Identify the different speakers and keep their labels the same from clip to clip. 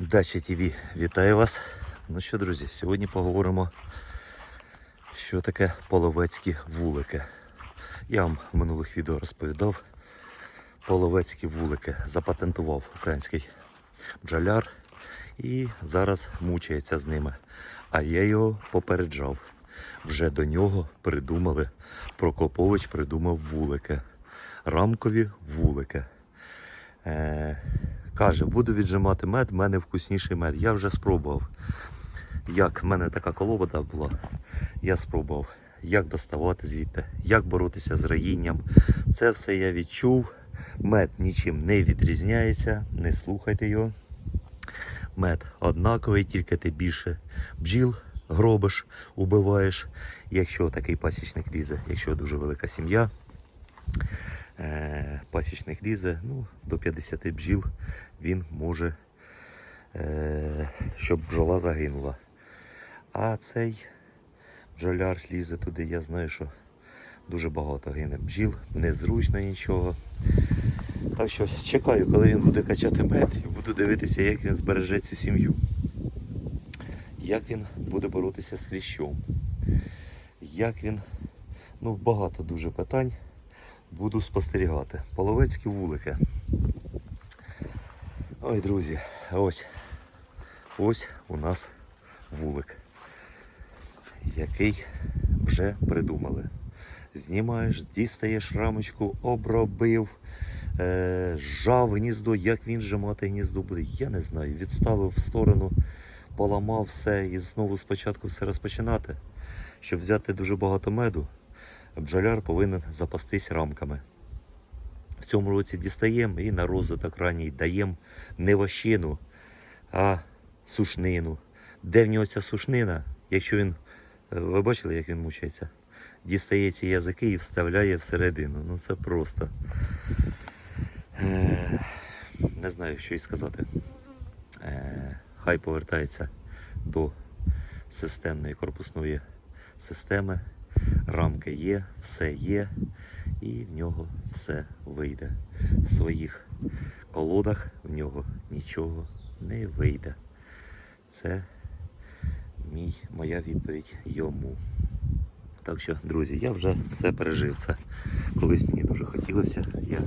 Speaker 1: Дача ТВ, вітаю вас. Ну що, друзі, сьогодні поговоримо, що таке половецькі вулики. Я вам в минулих відео розповідав. Половецькі вулики запатентував український бджоляр і зараз мучається з ними. А я його попереджав. Вже до нього придумали, Прокопович придумав вулики. Рамкові вулики. Е, каже, буду віджимати мед, в мене вкусніший мед. Я вже спробував. Як в мене така колода була, я спробував, як доставати звідти, як боротися з раїнням. Це все я відчув. Мед нічим не відрізняється, не слухайте його. Мед однаковий, тільки ти більше бджіл гробиш, убиваєш. Якщо такий пасічник лізе, якщо дуже велика сім'я, е, пасічник лізе, ну, до 50 бджіл він може, е, щоб бджола загинула. А цей бджоляр лізе туди, я знаю, що дуже багато гине бджіл, незручно нічого. Так що чекаю, коли він буде качати мед і буду дивитися, як він збереже цю сім'ю. Як він буде боротися з кліщом. Як він. Ну, багато дуже питань. Буду спостерігати. Половецькі вулики. Ой, друзі, ось. Ось у нас вулик, який вже придумали. Знімаєш, дістаєш рамочку, обробив, е, жав гніздо, як він жимати гніздо буде, я не знаю. Відставив в сторону, поламав все і знову спочатку все розпочинати. Щоб взяти дуже багато меду, бджоляр повинен запастись рамками. В цьому році дістаємо і на розвиток ранній даємо не вощину, а сушнину. Де в нього ця сушнина, якщо він, е, ви бачили, як він мучається? Дістає ці язики і вставляє всередину. Ну це просто. Е, не знаю, що і сказати. Е, хай повертається до системної корпусної системи. Рамки є, все є, і в нього все вийде. В своїх колодах в нього нічого не вийде. Це мій, моя відповідь йому. Так що, друзі, я вже все пережив це. Колись мені дуже хотілося, я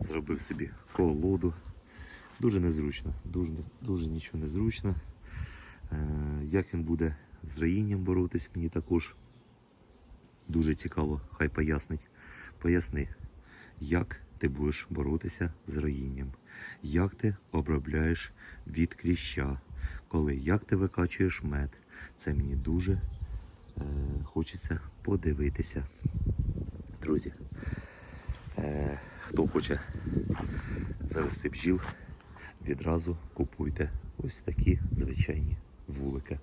Speaker 1: зробив собі колоду. Дуже незручно, дуже, дуже нічого незручно. Е, як він буде з раїнням боротись, мені також дуже цікаво, хай пояснить. Поясни, як ти будеш боротися з роїнням, як ти обробляєш від кліща, коли як ти викачуєш мед. Це мені дуже е, хочеться подивитися. Друзі, е, хто хоче завести бджіл, відразу купуйте ось такі звичайні вулики.